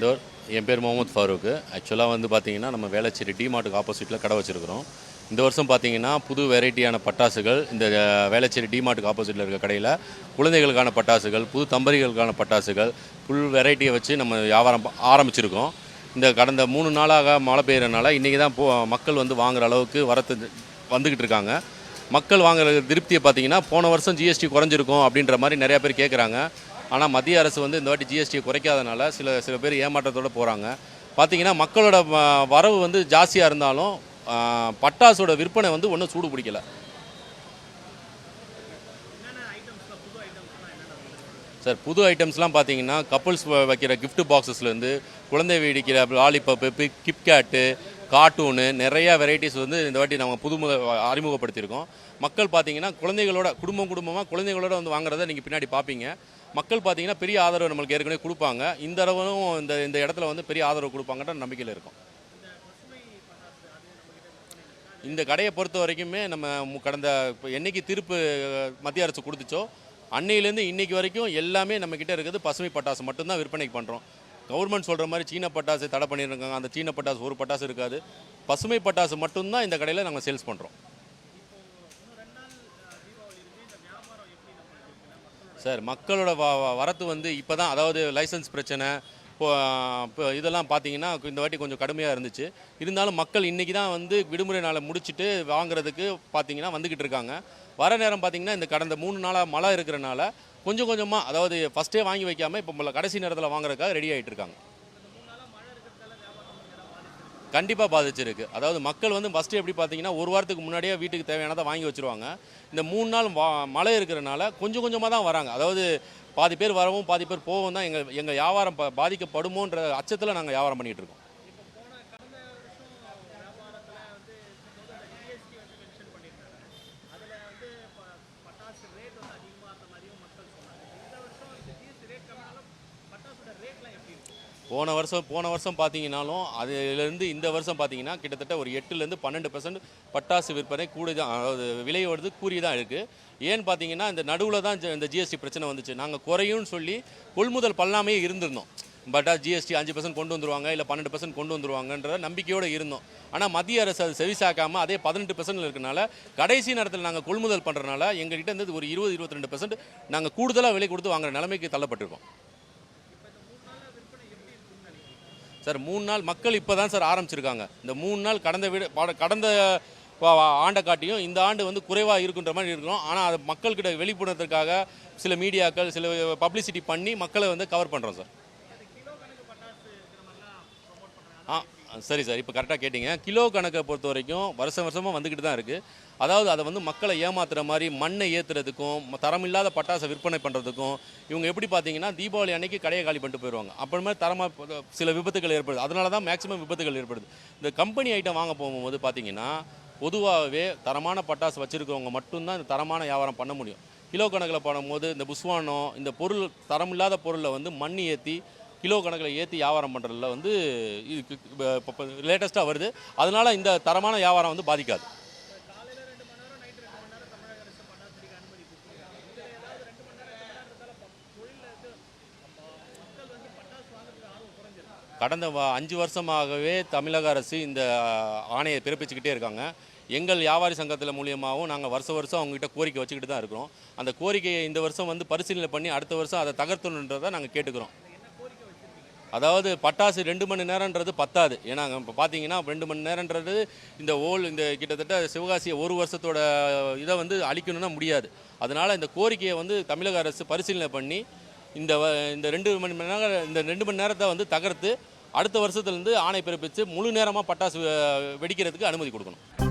இந்த என் பேர் முகமது ஃபாரூக்கு ஆக்சுவலாக வந்து பார்த்தீங்கன்னா நம்ம வேளச்சேரி டிமார்ட்டுக்கு ஆப்போசிட்டில் கடை வச்சுருக்கிறோம். இந்த வருஷம் பார்த்தீங்கன்னா புது வெரைட்டியான பட்டாசுகள் இந்த அஹ், வேளச்சேரி டிமார்ட்டுக்கு ஆப்போசிட்டில் இருக்க கடையில் குழந்தைகளுக்கான பட்டாசுகள் புது தம்பதிகளுக்கான பட்டாசுகள் ஃபுல் வெரைட்டியை வச்சு நம்ம வியாபாரம் ஆரம்பிச்சிருக்கோம். இந்த கடந்த மூணு நாளாக மழை பெய்கிறனால இன்றைக்கி தான் போ மக்கள் வந்து வாங்குற அளவுக்கு வரத்து வந்துக்கிட்டு இருக்காங்க. மக்கள் வாங்குற திருப்தியை பார்த்தீங்கன்னா போன வருஷம் ஜிஎஸ்டி குறைஞ்சிருக்கும் அப்படின்ற மாதிரி நிறையா பேர் கேட்குறாங்க ஆனால் மத்திய அரசு வந்து இந்த வாட்டி ஜிஎஸ்டியை குறைக்காதனால சில சில பேர் ஏமாற்றத்தோடு போகிறாங்க பார்த்தீங்கன்னா மக்களோட வரவு வந்து ஜாஸ்தியாக இருந்தாலும் பட்டாசோட விற்பனை வந்து ஒன்றும் சூடு பிடிக்கல. சார் புது ஐட்டம்ஸ்லாம் பார்த்தீங்கன்னா கப்புள்ஸ் வைக்கிற gift பாக்ஸஸ்லேருந்து குழந்தை வெடிக்கிற லாலிபப்பு கிப்கேட்டு கார்ட்டூனு நிறையா வெரைட்டிஸ் வந்து இந்த வாட்டி நம்ம புது முத அறிமுகப்படுத்தியிருக்கோம். மக்கள் பார்த்தீங்கன்னா குழந்தைகளோட குடும்பம் குடும்பமாக குழந்தைகளோட வந்து வாங்குறத நீங்கள் பின்னாடி பார்ப்பீங்க மக்கள் பார்த்தீங்கன்னா பெரிய ஆதரவு நம்மளுக்கு ஏற்கனவே கொடுப்பாங்க. இந்த தடவையும் இந்த இந்த இடத்துல வந்து பெரிய ஆதரவு கொடுப்பாங்கன்ற நம்பிக்கையில் இருக்கும். இந்த கடையை பொறுத்த வரைக்குமே நம்ம கடந்த இப்போ என்னைக்கு தீர்ப்பு மத்திய அரசு கொடுத்துச்சோ அன்னையிலேருந்து இன்னைக்கு வரைக்கும் எல்லாமே நம்மக்கிட்ட இருக்கிறது இருக்குது பசுமை பட்டாசு மட்டும்தான் விற்பனைக்கு பண்ணுறோம் கவர்மெண்ட் சொல்கிற மாதிரி சீன பட்டாசு தடை பண்ணியிருக்காங்க. அந்த சீன பட்டாசு ஒரு பட்டாசு இருக்காது. பசுமை பட்டாசு மட்டும்தான் இந்த கடையில் நாங்கள் சேல்ஸ் பண்ணுறோம் சார் மக்களோட வ வ- வரத்து வந்து இப்போ தான் அதாவது லைசன்ஸ் பிரச்சனை இப்போ இப்போ இதெல்லாம் பார்த்தீங்கன்னா இந்த வாட்டி கொஞ்சம் கடுமையாக இருந்துச்சு. இருந்தாலும் மக்கள் இன்றைக்கி தான் வந்து விடுமுறை நாளை முடிச்சுட்டு வாங்குறதுக்கு பார்த்தீங்கன்னா வந்துக்கிட்டு இருக்காங்க. வர நேரம் பார்த்தீங்கன்னா இந்த கடந்த மூணு நாளாக மழை இருக்கிறனால கொஞ்சம் கொஞ்சமாக அதாவது ஃபஸ்ட்டே வாங்கி வைக்காமல் இப்போ கடைசி நேரத்தில் வாங்குறதுக்காக ரெடி ஆகிட்டு இருக்காங்க. கண்டிப்பாக பாதிச்சிருக்கு. அதாவது மக்கள் வந்து ஃபஸ்ட்டு எப்படி பார்த்தீங்கன்னா ஒரு வாரத்துக்கு முன்னாடியே வீட்டுக்கு தேவையானதை வாங்கி வச்சுருவாங்க. இந்த மூணு நாள் வா மழை இருக்கிறனால கொஞ்சம் கொஞ்சமாக தான் வராங்க. அதாவது பாதி பேர் வரவும் பாதி பேர் போகவும் தான் எங்கள் எங்கள் வியாபாரம் பாதிக்கப்படுமோன்ற அச்சத்தில் நாங்கள் வியாபாரம் பண்ணிகிட்டு இருக்கோம். போன வருஷம் போன வருஷம் பார்த்தீங்கன்னாலும் அதுலேருந்து இந்த வருஷம் பார்த்தீங்கன்னா கிட்டத்தட்ட ஒரு எட்டுலேருந்து பன்னெண்டு பர்சன்ட் பட்டாசு விற்பனை கூடி தான் அதாவது விலையோடது கூறி தான் இருக்குது ஏன்னு பார்த்தீங்கன்னா இந்த நடுவில் தான் இந்த ஜிஎஸ்டி பிரச்சனை வந்துச்சு. நாங்கள் குறையும்னு சொல்லி கொள்முதல் பண்ணாமே இருந்திருந்தோம். பட்டா ஜிஎஸ்டி அஞ்சு பர்சன்ட் கொண்டு வந்துருவாங்க இல்லை பன்னெண்டு பர்சன்ட் கொண்டு வந்துருவாங்கன்ற நம்பிக்கையோடு இருந்தோம். ஆனால் மத்திய அரசு அது செவிசாக்காமல் அதே பதினெட்டு பர்சன்ட் இருக்கனால கடைசி நேரத்தில் நாங்கள் கொள்முதல் பண்ணுறனால எங்ககிட்ட இருந்து ஒரு இருபது இருபத்தி ரெண்டு பர்சன்ட் நாங்கள் கூடுதலாக விலை கொடுத்து வாங்குற நிலைமைக்கு தள்ளப்பட்டிருக்கோம். சார் மூணு நாள் மக்கள் இப்போ தான் சார் ஆரம்பிச்சிருக்காங்க. இந்த மூணு நாள் கடந்த விட கடந்த ஆண்டை காட்டியும் இந்த ஆண்டு வந்து குறைவாக இருக்குன்ற மாதிரி இருக்கிறோம். ஆனால் அது மக்கள்கிட்ட வெளிப்படுறதுக்காக சில மீடியாக்கள் சில பப்ளிசிட்டி பண்ணி மக்களை வந்து கவர் பண்ணுறோம் சார். ஆ சரி சார் இப்போ கரெக்டாக கேட்டிங்க. கிலோ கணக்கை பொறுத்த வரைக்கும் வருஷம் வருஷமாக வந்துக்கிட்டு தான் இருக்குது அதாவது அதை வந்து மக்களை ஏமாத்துற மாதிரி மண்ணை ஏற்றுறதுக்கும் தரமில்லாத பட்டாசை விற்பனை பண்ணுறதுக்கும் இவங்க எப்படி பார்த்தீங்கன்னா தீபாவளி அன்னைக்கு கடையை காலி பண்ணிட்டு போயிடுவாங்க அப்புறமே தரமாக சில விபத்துகள் ஏற்படுது. அதனால தான் மேக்ஸிமம் விபத்துகள் ஏற்படுது. இந்த கம்பெனி ஐட்டம் வாங்க போகும்போது பார்த்தீங்கன்னா பொதுவாகவே தரமான பட்டாசு வச்சுருக்கவங்க மட்டும்தான் இந்த தரமான வியாபாரம் பண்ண முடியும். கிலோ கணக்கில் பண்ணும்போது இந்த புஸ்வானம் இந்த பொருள் தரமில்லாத பொருளை வந்து மண் ஏற்றி கிலோ கணக்கில் ஏற்றி வியாபாரம் பண்ணுறதுல வந்து இப்போ லேட்டஸ்ட்டாக வருது. அதனால் இந்த தரமான வியாபாரம் வந்து பாதிக்காது. கடந்த அஞ்சு வருஷமாகவே தமிழக அரசு இந்த ஆணையை பிறப்பிச்சுக்கிட்டே இருக்காங்க. எங்கள் வியாபாரி சங்கத்தில் மூலியமாகவும் நாங்கள் வருஷ வருஷம் அவங்ககிட்ட கோரிக்கை வச்சுக்கிட்டு தான் இருக்கிறோம். அந்த கோரிக்கையை இந்த வருஷம் வந்து பரிசீலனை பண்ணி அடுத்த வருஷம் அதை தகர்த்தணுன்றதை நாங்கள் கேட்டுக்கிறோம். அதாவது பட்டாசு ரெண்டு மணி நேரன்றது பத்தாது. ஏன்னா இப்போ பார்த்தீங்கன்னா ரெண்டு மணி நேரன்றது இந்த ஓல் இந்த கிட்டத்தட்ட சிவகாசியை ஒரு வருஷத்தோட இதை வந்து அழிக்கணும்னா முடியாது. அதனால் இந்த கோரிக்கையை வந்து தமிழக அரசு பரிசீலனை பண்ணி இந்த இந்த ரெண்டு மணி நேரம் இந்த ரெண்டு மணி நேரத்தை வந்து தகர்த்து அடுத்த வருஷத்துலேருந்து ஆணை பிறப்பித்து முழு நேரமாக பட்டாசு வெடிக்கிறதுக்கு அனுமதி கொடுக்கணும்.